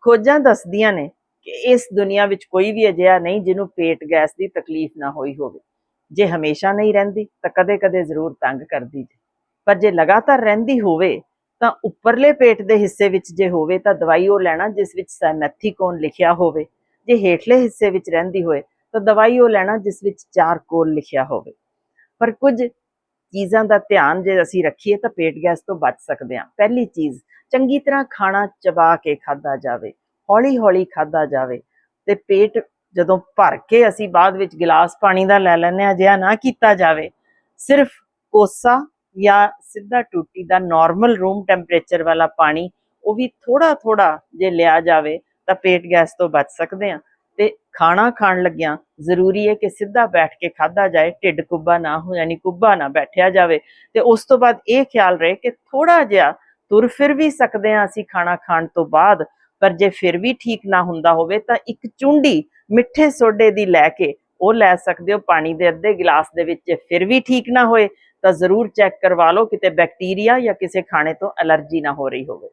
ਖੋਜਾਂ ਦੱਸਦੀਆਂ ਨੇ ਕਿ ਇਸ ਦੁਨੀਆ ਵਿੱਚ ਕੋਈ ਵੀ ਅਜਿਹਾ ਨਹੀਂ ਜਿਹਨੂੰ ਪੇਟ ਗੈਸ ਦੀ ਤਕਲੀਫ ਨਾ ਹੋਈ ਹੋਵੇ। ਜੇ ਹਮੇਸ਼ਾ ਨਹੀਂ ਰਹਿੰਦੀ ਤਾਂ ਕਦੇ-ਕਦੇ ਜ਼ਰੂਰ ਤੰਗ ਕਰਦੀ ਜੇ। ਪਰ ਜੇ ਲਗਾਤਾਰ ਰਹਿੰਦੀ ਹੋਵੇ ਤਾਂ ਉੱਪਰਲੇ ਪੇਟ ਦੇ ਹਿੱਸੇ ਵਿੱਚ ਜੇ ਹੋਵੇ ਤਾਂ ਦਵਾਈ ਉਹ ਲੈਣਾ ਜਿਸ ਵਿੱਚ ਸੈਮੈਥੀਕੋਨ ਲਿਖਿਆ ਹੋਵੇ। ਜੇ ਹੇਠਲੇ ਹਿੱਸੇ ਵਿੱਚ ਰਹਿੰਦੀ ਹੋਵੇ ਤਾਂ ਦਵਾਈ ਉਹ ਲੈਣਾ ਜਿਸ ਵਿੱਚ ਚਾਰਕੋਲ ਲਿਖਿਆ ਹੋਵੇ। ਪਰ ਕੁਝ ਚੀਜ਼ਾਂ ਦਾ ਧਿਆਨ ਜੇ ਅਸੀਂ ਰੱਖੀਏ ਤਾਂ ਪੇਟ ਗੈਸ ਤੋਂ ਬਚ ਸਕਦੇ ਹਾਂ। ਪਹਿਲੀ ਚੀਜ਼ ਚੰਗੀ ਤਰ੍ਹਾਂ ਖਾਣਾ ਚਬਾ ਕੇ ਖਾਦਾ ਜਾਵੇ, ਹੌਲੀ-ਹੌਲੀ ਖਾਦਾ ਜਾਵੇ ਤੇ ਪੇਟ ਜਦੋਂ ਭਰ ਕੇ ਅਸੀਂ ਬਾਅਦ ਵਿੱਚ ਗਿਲਾਸ ਪਾਣੀ ਦਾ ਲੈ ਲੈਂਦੇ ਹਾਂ ਜਿਆ ਨਾ ਕੀਤਾ ਜਾਵੇ, ਸਿਰਫ ਕੋਸਾ ਜਾਂ ਸਿੱਧਾ ਟੂਟੀ ਦਾ ਨਾਰਮਲ ਰੂਮ ਟੈਂਪਰੇਚਰ ਵਾਲਾ ਪਾਣੀ, ਉਹ ਵੀ ਥੋੜਾ ਥੋੜਾ ਜੇ ਲਿਆ ਜਾਵੇ ਤਾਂ ਪੇਟ ਗੈਸ ਤੋਂ ਬਚ ਸਕਦੇ ਹਾਂ ਤੇ ਖਾਣਾ ਖਾਣ ਲੱਗਿਆਂ ਜ਼ਰੂਰੀ ਹੈ ਕਿ ਸਿੱਧਾ ਬੈਠ ਕੇ ਖਾਦਾ ਜਾਏ, ਢਿੱਡ ਕੁੱਬਾ ਨਾ ਹੋ, ਯਾਨੀ ਕੁੱਬਾ ਨਾ ਬੈਠਿਆ ਜਾਵੇ ਤੇ ਉਸ ਤੋਂ ਬਾਅਦ ਇਹ ਖਿਆਲ ਰਹੇ ਕਿ ਥੋੜਾ ਜਿਹਾ ਤੁਰ ਫਿਰ ਵੀ ਸਕਦੇ ਹਾਂ ਅਸੀਂ ਖਾਣਾ ਖਾਣ ਤੋਂ ਬਾਅਦ, ਪਰ ਜੇ ਫਿਰ ਵੀ ਠੀਕ ਨਾ ਹੁੰਦਾ ਹੋਵੇ ਤਾਂ ਇੱਕ ਚੁੰਡੀ ਮਿੱਠੇ ਸੋਡੇ ਦੀ ਲੈ ਕੇ ਉਹ ਲੈ ਸਕਦੇ ਹੋ ਪਾਣੀ ਦੇ ਅੱਧੇ ਗਿਲਾਸ ਦੇ ਵਿੱਚ, ਜੇ ਫਿਰ ਵੀ ਠੀਕ ਨਾ ਹੋਏ ਤਾਂ ਜ਼ਰੂਰ ਚੈੱਕ ਕਰਵਾ ਲਓ ਕਿਤੇ ਬੈਕਟੀਰੀਆ ਜਾਂ ਕਿਸੇ ਖਾਣੇ ਤੋਂ ਐਲਰਜੀ ਨਾ ਹੋ ਰਹੀ ਹੋਵੇ।